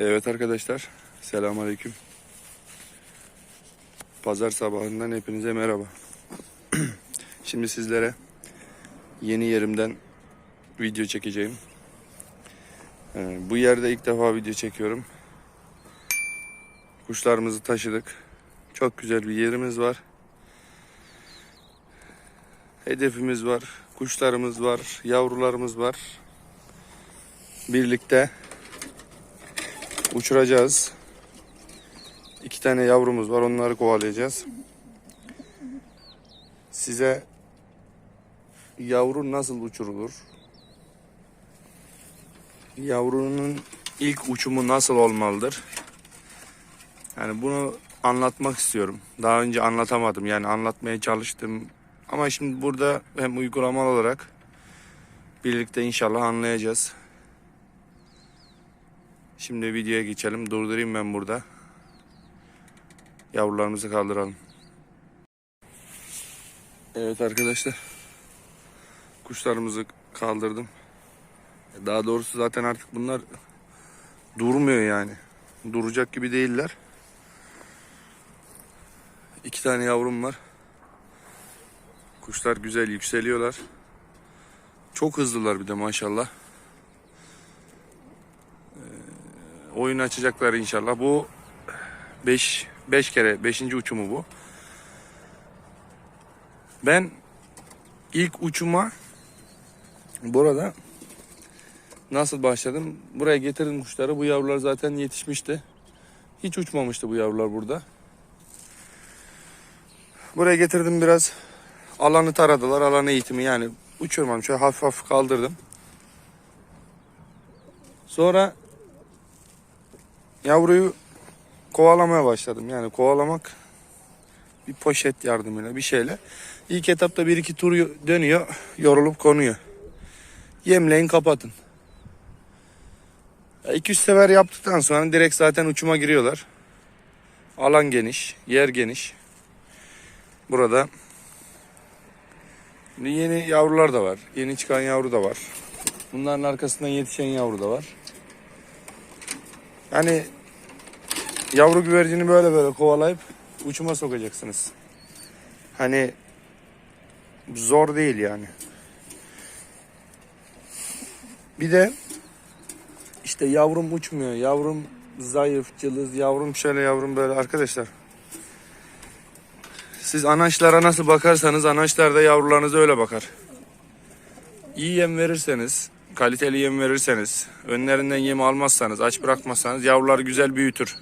Evet arkadaşlar, selamünaleyküm. Pazar sabahından hepinize merhaba. Şimdi sizlere yeni yerimden video çekeceğim. Ee, bu yerde ilk defa video çekiyorum. Kuşlarımızı taşıdık. Çok güzel bir yerimiz var. Hedefimiz var, kuşlarımız var, yavrularımız var. Birlikte uçuracağız. İki tane yavrumuz var. Onları kovalayacağız. Size yavru nasıl uçurulur? Yavrunun ilk uçumu nasıl olmalıdır? Yani bunu anlatmak istiyorum. Daha önce anlatamadım. Yani anlatmaya çalıştım. Ama şimdi burada hem uygulamalı olarak birlikte inşallah anlayacağız. Şimdi videoya geçelim. Durdurayım ben burada. Yavrularımızı kaldıralım. Evet arkadaşlar. Kuşlarımızı kaldırdım. Daha doğrusu zaten artık bunlar durmuyor yani. Duracak gibi değiller. İki tane yavrum var. Kuşlar güzel yükseliyorlar. Çok hızlılar bir de maşallah. Oyun açacaklar inşallah. Bu 5 5 kere 5. uçumu bu. Ben ilk uçuma burada nasıl başladım? Buraya getirdim kuşları. Bu yavrular zaten yetişmişti. Hiç uçmamıştı bu yavrular burada. Buraya getirdim biraz alanı taradılar. Alan eğitimi yani uçurmam. Şöyle hafif hafif kaldırdım. Sonra yavruyu kovalamaya başladım. Yani kovalamak bir poşet yardımıyla bir şeyle. İlk etapta bir iki tur dönüyor, yorulup konuyor. Yemleyin kapatın. 2-3 sefer yaptıktan sonra direkt zaten uçuma giriyorlar. Alan geniş, yer geniş. Burada yeni yavrular da var. Yeni çıkan yavru da var. Bunların arkasından yetişen yavru da var. Yani yavru güvercini böyle böyle kovalayıp uçuma sokacaksınız. Hani zor değil yani. Bir de işte yavrum uçmuyor, yavrum zayıf, cılız, yavrum şöyle, yavrum böyle arkadaşlar. Siz anaçlara nasıl bakarsanız anaçlar da yavrularınıza öyle bakar. İyi yem verirseniz, kaliteli yem verirseniz, önlerinden yem almazsanız, aç bırakmazsanız yavrular güzel büyütür.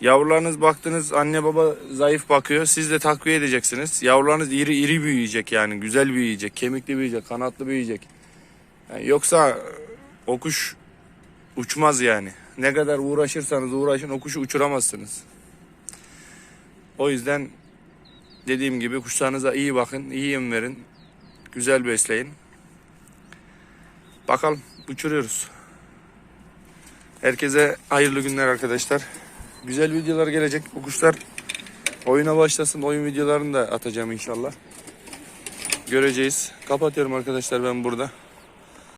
Yavrularınız baktınız anne baba zayıf bakıyor. Siz de takviye edeceksiniz. Yavrularınız iri iri büyüyecek yani. Güzel büyüyecek, kemikli büyüyecek, kanatlı büyüyecek. Yani yoksa o kuş uçmaz yani. Ne kadar uğraşırsanız uğraşın o kuşu uçuramazsınız. O yüzden dediğim gibi kuşlarınıza iyi bakın, iyi yem verin. Güzel besleyin. Bakalım uçuruyoruz. Herkese hayırlı günler arkadaşlar. Güzel videolar gelecek. Bu kuşlar oyuna başlasın. Oyun videolarını da atacağım inşallah. Göreceğiz. Kapatıyorum arkadaşlar ben burada.